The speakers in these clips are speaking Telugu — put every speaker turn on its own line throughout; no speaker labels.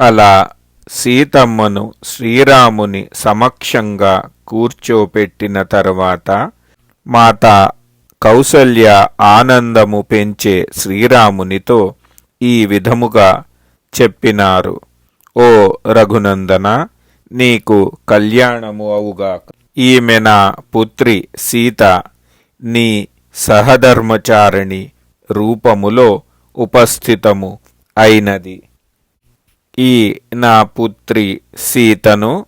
అలా సీతమ్మను శ్రీరాముని సమక్షంగా కూర్చోపెట్టిన తరువాత మాత కౌసల్య ఆనందము పెంచే శ్రీరామునితో ఈ విధముగా చెప్పినారు. ఓ రఘునందన నీకు కళ్యాణము అవుగాక. ఈమె నా పుత్రి సీత నీ సహధర్మచారిణి రూపములో ఉపస్థితము అయినది. ఈ నా పుత్రి సీతను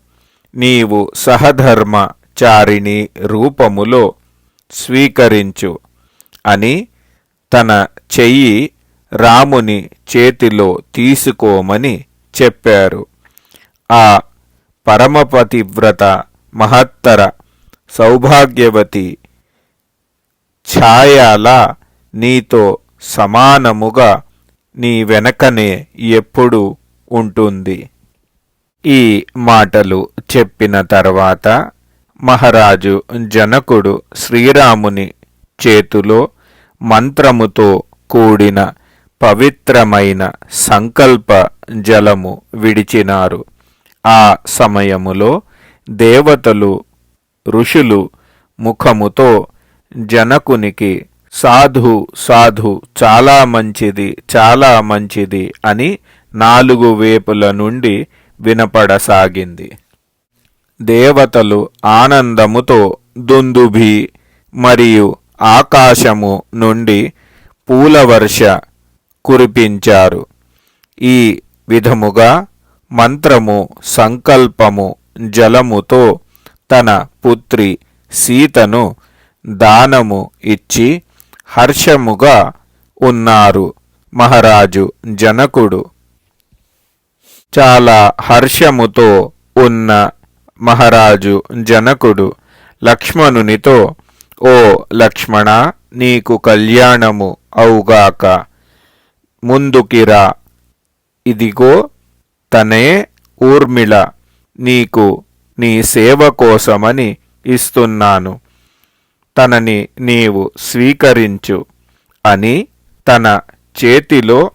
నీవు సహధర్మ చారిణి రూపములో స్వీకరించు అని తన చెయ్యి రాముని చేతిలో తీసుకోమని చెప్పారు. ఆ పరమపతివ్రత మహత్తర సౌభాగ్యవతి ఛాయాల నీతో సమానముగా నీ వెనకనే ఎప్పుడు ఉంటుంది. ఈ మాటలు చెప్పిన తర్వాత మహారాజు జనకుడు శ్రీరాముని చేతిలో మంత్రముతో కూడిన పవిత్రమైన సంకల్ప జలము విడిచినారు. ఆ సమయములో దేవతలు ఋషులు ముఖముతో జనకునికి సాధు సాధు చాలా మంచిది చాలా మంచిది అని నాలుగు వేపుల నుండి వినపడసాగింది. దేవతలు ఆనందముతో దుందుభి మరియు ఆకాశము నుండి పూలవర్ష కురిపించారు. ఈ విధముగా మంత్రము సంకల్పము జలముతో తన పుత్రి సీతను దానము ఇచ్చి హర్షముగా ఉన్నారు. మహారాజు జనకుడు చాలా హర్షముతో ఉన్న మహారాజు జనకుడు లక్ష్మణునితో ఓ లక్ష్మణ నీకు కళ్యాణము అవుగాక. ముందుకిరా ఇదిగో తనే ఊర్మిళ. నీకు నీ సేవ కోసమని ఇస్తున్నాను. తనని నీవు స్వీకరించు అని తన చేతిలో